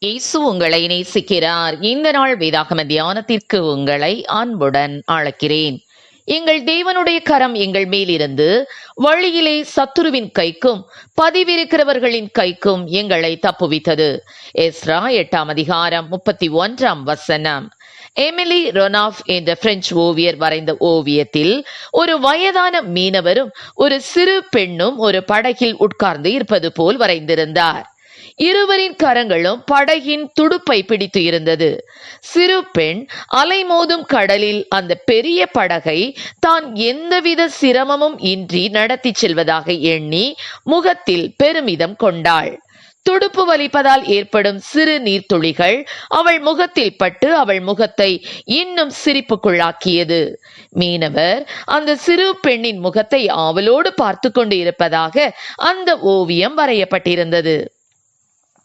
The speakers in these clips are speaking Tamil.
இயேசு உங்களை நேசிக்கிறார். இந்த நாள் வேதாகம தியானத்திற்கு உங்களை அன்புடன் அழைக்கிறேன். எங்கள் தேவனுடைய கரம் எங்கள் மேலிருந்து வழியிலே சத்துருவின் கைக்கும் பதிவிருக்கிறவர்களின் கைக்கும் எங்களை தப்புவித்தது. எஸ்ரா எட்டாம் அதிகாரம் முப்பத்தி ஒன்றாம் வசனம். எமிலி ரொனாஃப் என்ற பிரெஞ்சு ஓவியர் வரைந்த ஓவியத்தில் ஒரு வயதான மீனவரும் ஒரு சிறு பெண்ணும் ஒரு படகில் உட்கார்ந்து இருப்பது போல் வரைந்திருந்தார். இருவரின் கரங்களும் படகின் துடுப்பை பிடித்து இருந்தது. சிறு பெண் அலைமோதும் கடலில் அந்த பெரிய படகை தான் எந்தவித சிரமமும் இன்றி நடத்தி செல்வதாக எண்ணி முகத்தில் பெருமிதம் கொண்டாள். துடுப்பு வலிப்பதால் ஏற்படும் சிறு நீர்த்துளிகள் அவள் முகத்தில் பட்டு அவள் முகத்தை இன்னும் சிரிப்புக்குள்ளாக்கியது. மீனவர் அந்த சிறு பெண்ணின் முகத்தை ஆவலோடு பார்த்து கொண்டு இருப்பதாக அந்த ஓவியம் வரையப்பட்டிருந்தது.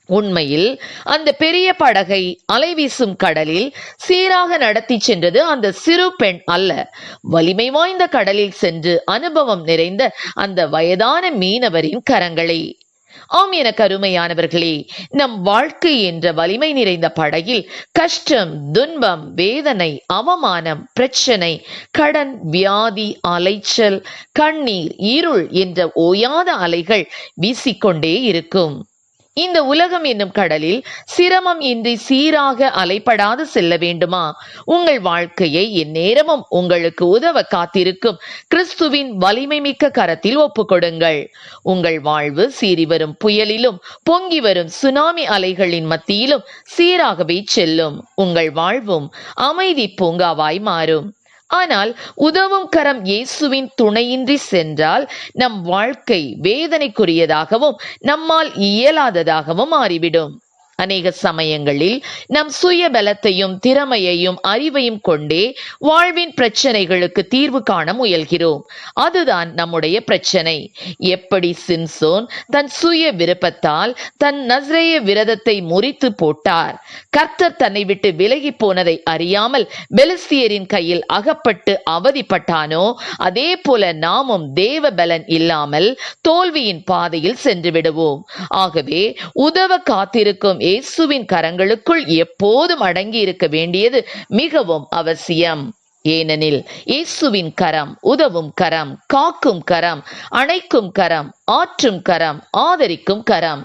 உண்மையில் அந்த பெரிய படகை அலைவீசும் கடலில் சீராக நடத்தி சென்றது அந்த சிறு பெண் அல்ல. வலிமை வாய்ந்த கடலில் சென்று அனுபவம் நிறைந்த அந்த வயதான மீனவரின் கரங்களை. ஆம் என கருமையானவர்களே நம் வாழ்க்கை என்ற வலிமை நிறைந்த படகில் கஷ்டம் துன்பம் வேதனை அவமானம் பிரச்சனை கடன் வியாதி அலைச்சல் கண்ணீர் இருள் என்ற ஓயாத அலைகள் வீசிக்கொண்டே இருக்கும். இந்த உலகம் என்னும் கடலில் சிரமம் இன்றி சீராக அலைப்படாது செல்ல வேண்டுமா? உங்கள் வாழ்க்கையை எந்நேரமும் உங்களுக்கு உதவ காத்திருக்கும் கிறிஸ்துவின் வலிமை மிக்க கரத்தில் ஒப்புக்கொடுங்கள். உங்கள் வாழ்வு சீறி வரும் புயலிலும் பொங்கி வரும் சுனாமி அலைகளின் மத்தியிலும் சீராகவே செல்லும். உங்கள் வாழ்வும் அமைதி பூங்காவாய் மாறும். ஆனால் உதவும் கரம் இயேசுவின் துணையின்றி சென்றால் நம் வாழ்க்கை வேதனைக்குரியதாகவும் நம்மால் இயலாததாகவும் மாறிவிடும். அநேக சமயங்களில் நம் சுய பலத்தையும் திறமையையும் அறிவையும் கொண்டே வாழ்வின் பிரச்சனைகளுக்கு தீர்வு காண முயல்கிறோம். அதுதான் நம்முடைய பிரச்சனை. எப்படி சிம்சோன் தன் சுய விருப்பத்தால் தன் நஸ்ரேய விரதத்தை முறித்து போட்டார். கர்த்தர் தன்னை விட்டு விலகி போனதை அறியாமல் பெலிஸ்தியரின் கையில் அகப்பட்டு அவதிப்பட்டானோ? அதே போல நாமும் தேவ பலன் இல்லாமல் தோல்வியின் பாதையில் சென்று விடுவோம். ஆகவே உதவ காத்திருக்கும் இயேசுவின் கரங்களுக்குள் எப்போதும் அடங்கி இருக்க வேண்டியது மிகவும் அவசியம். ஏனெனில் இயேசுவின் கரம் உதவும் கரம் காக்கும் கரம் அணைக்கும் கரம் ஆற்றும் கரம் ஆதரிக்கும் கரம்.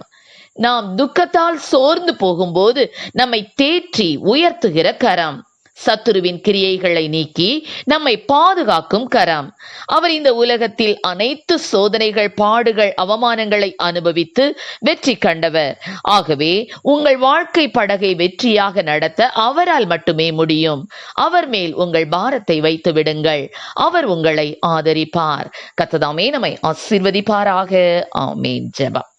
நாம் துக்கத்தால் சோர்ந்து போகும்போது நம்மை தேற்றி உயர்த்துகிற கரம். சத்துருவின் கிரியைகளை நீக்கி நம்மை பாதுகாக்கும் கரம். அவர் இந்த உலகத்தில் அனைத்து சோதனைகள் பாடுகள் அவமானங்களை அனுபவித்து வெற்றி கண்டவர். ஆகவே உங்கள் வாழ்க்கை படகை வெற்றியாக நடத்த அவரால் மட்டுமே முடியும். அவர் மேல் உங்கள் பாரத்தை வைத்து விடுங்கள். அவர் உங்களை ஆதரிப்பார். கத்ததாமே நம்மை ஆசிர்வதிப்பாராக. ஆமேன். ஜெபம்.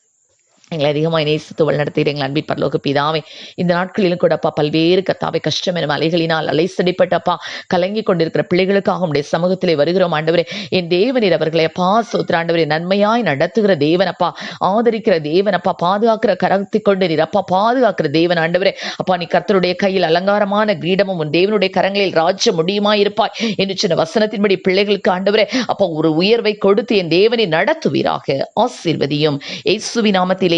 எங்களை அதிகமாக நேசித்து வழிநடத்துகிற எங்கள் அன்பின் பரலோக பிதாவே. இந்த நாட்களிலும் கூடப்பா பல்வேறு கத்தாவை கஷ்டம் எனும் அலைகளினால் அலைசடிப்பட்டப்பா கலங்கி கொண்டிருக்கிற பிள்ளைகளுக்காக உடைய சமூகத்திலே வருகிறோம் ஆண்டவரே. என் தேவனீர் அவர்களை அப்பா சோத்திராண்டவரே நன்மையாய் நடத்துகிற தேவனப்பா ஆதரிக்கிற தேவனப்பா பாதுகாக்கிற கரத்தை கொண்டு நீர் அப்பா பாதுகாக்கிற தேவன் ஆண்டவரே. அப்பா நீ கர்த்தருடைய கையில் அலங்காரமான கிரீடமும் உன் தேவனுடைய கரங்களில் ராஜ முடியுமா இருப்பாய் என்று சொன்ன வசனத்தின்படி பிள்ளைகளுக்கு ஆண்டவரே அப்பா ஒரு உயர்வை கொடுத்து என் தேவனை நடத்துவீராக. ஆசீர்வதியும். இயேசுவி நாமத்திலே